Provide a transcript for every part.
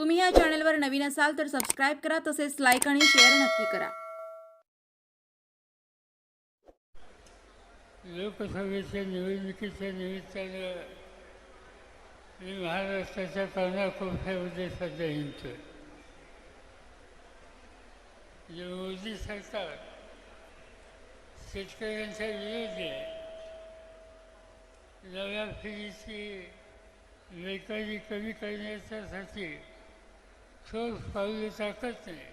तुम्ही या चॅनलवर नवीन असाल तर सबस्क्राईब करा तसेच लाईक आणि शेअर नक्की करा. लोकसभेच्या निवडणुकीच्या निमित्तानं मी महाराष्ट्राच्या कानाकोपऱ्यामध्ये सध्या हिंडतोय. जे मोदी सरकार शेतकऱ्यांच्या विरोधी आहे नव्या पिढीची बेकारी कमी करण्याच्यासाठी ठोस पाऊले टाकत नाही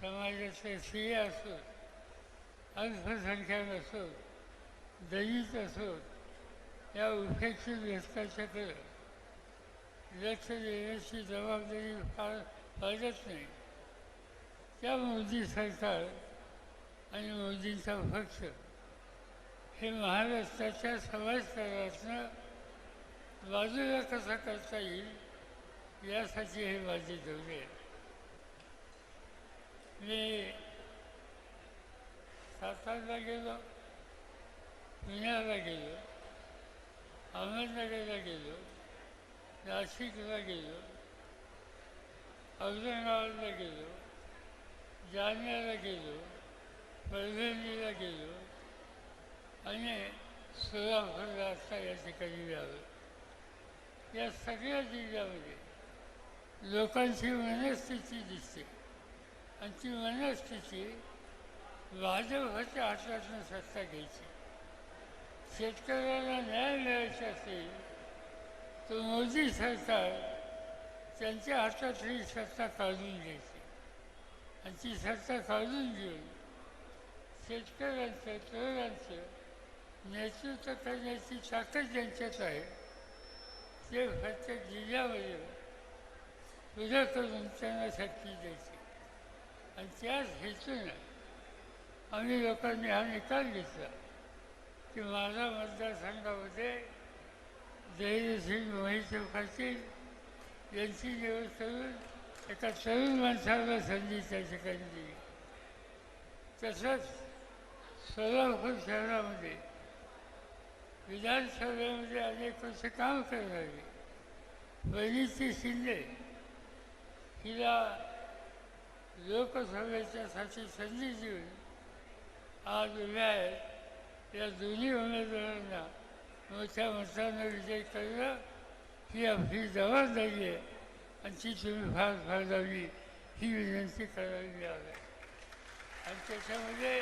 समाजाचे स्त्रिया असोत अल्पसंख्याक असोत दलित असोत या उपेक्षित घटकाच्याकडे लक्ष देण्याची जबाबदारी फार पाळत नाही. त्या मोदी सरकार आणि मोदींचा पक्ष हे महाराष्ट्राच्या समाजकारणातनं बाजूला कसा करता येईल? यासाठी हे माझे दौरे मी सातारला गेलो पुण्याला गेलो अहमदनगरला गेलो नाशिकला गेलो औरंगाबादला गेलो जालन्याला गेलो परभणीला गेलो आणि सोलापूरला असता या ठिकाणी मिळालो या सगळ्या जिल्ह्यामध्ये लोकांची मनस्थिती दिसते. आणि ती मनस्थिती भाजपच्या हातातून सत्ता घ्यायची. शेतकऱ्याला न्याय मिळायचा असेल तर मोदी सरकार त्यांच्या हातातली सत्ता काढून घ्यायची. आणि ती सत्ता काढून घेऊन शेतकऱ्यांचं तरुणांचं नेतृत्व करण्याची ताकद ज्यांच्यात आहे ते प्रत्येक जिल्ह्यामध्ये पुढं करून त्यांना द्यायची आणि त्याच हेतूनं आम्ही लोकांनी हा निकाल घेतला की माझा मतदारसंघामध्ये धैर्यसिंग मोहित पाटील यांची निवड करून एका तरुण माणसाला संधी त्या ठिकाणी दिली. तसंच सोलापूर शहरामध्ये विधानसभेमध्ये अनेक वर्ष काम करणारी वैनीती शिंदे हिला लोकसभेच्यासाठी संधी देऊन आज उभ्या आहेत या दोन्ही उमेदवारांना मोठ्या मतानं विजय करणं ही आपली जबाबदारी आहे. आणि ती तुम्ही फार फारदावी ही विनंती करावी मिळाली आणि त्याच्यामध्ये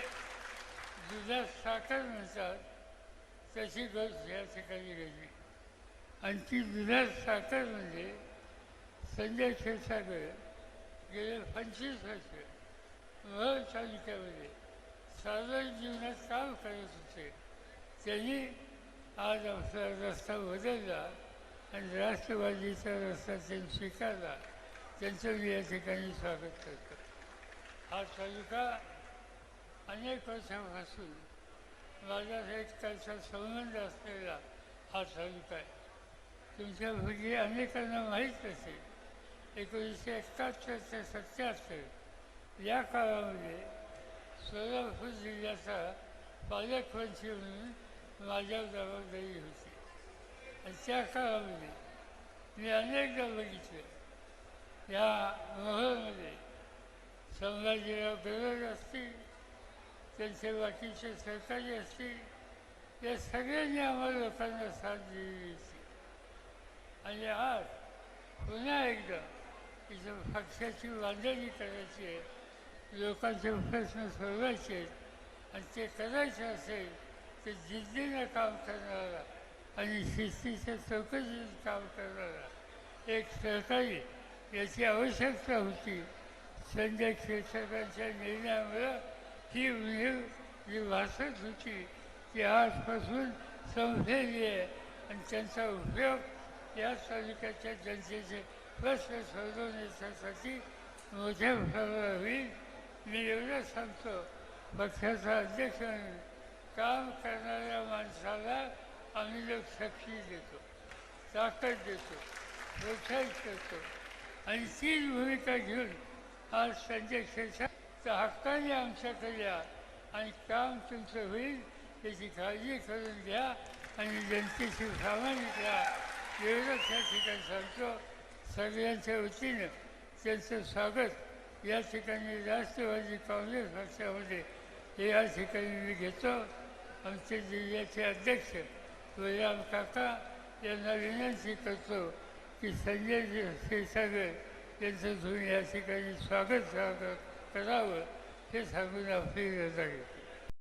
दुधात साखर म्हणतात तशी गोष्ट या ठिकाणी घडली. आणि ती दुधात साखर म्हणजे संजय क्षीरसागर गेले पंचवीस वर्ष. महल तालुक्यामध्ये सार्वजनिक जीवनात काम करत होते. त्यांनी आज आपला रस्ता बदलला आणि राष्ट्रवादीचा रस्ता त्यांनी स्वीकारला. त्यांचं मी या ठिकाणी स्वागत करतो. हा तालुका अनेक वर्षापासून माझा एक त्याचा संबंध असलेला हा तालुका आहे. तुमच्यापैकी अनेकांना माहीत असेल. एकोणीसशे एकाहत्तर ते सत्याहत्तर. या काळामध्ये सोलापूर जिल्ह्याचा पालकमंत्री म्हणून माझ्या जबाबदारी होती. आणि त्या काळामध्ये मी अनेकदा बघितलं या मोहळमध्ये संभाजीराव गरज असतील त्यांचे बाकीचे सहकारी असतील या सगळ्यांनी आम्हाला लोकांना साथ दिलेली होती. आणि आज पुन्हा एकदा इथं पक्षाची बांधणी करायची आहे. लोकांचे प्रश्न सोडवायचे आहेत. आणि ते करायचे असेल तर जिद्दीनं काम करणारा आणि शिस्तीच्या चौकशीत काम करणारा एक सरकारी याची आवश्यकता होती. संजय क्षीरसागरांच्या निर्णयामुळं ही उणीव जी भासत होती ती आजपासून संपलेली आहे. आणि त्यांचा उपयोग या तालुक्याच्या जनतेचे प्रश्न सोडवण्याच्यासाठी मोठ्या प्रमाणावर होईल मी एवढं सांगतो. पक्षाचा अध्यक्ष म्हणून काम करणाऱ्या माणसाला आम्ही लोक शक्ती देतो ताकद देतो प्रोत्साहित करतो आणि तीच भूमिका घेऊन आज संजय क्षीरसागर हक्काने आमच्याकडे या आणि काम तुमचं होईल त्याची काळजी करून घ्या आणि जनतेशी सामान्य घ्या एवढंच या ठिकाणी सांगतो. सगळ्यांच्या वतीनं त्यांचं स्वागत. या ठिकाणी राष्ट्रवादी काँग्रेस पक्षामध्ये हे या ठिकाणी मी घेतो. आमचे जिल्ह्याचे अध्यक्ष बलराम काका यांना विनंती करतो की संजय क्षीरसागर यांचं तुम्ही या ठिकाणी स्वागत सा- करावं हे सांगून आपली रजा घेतो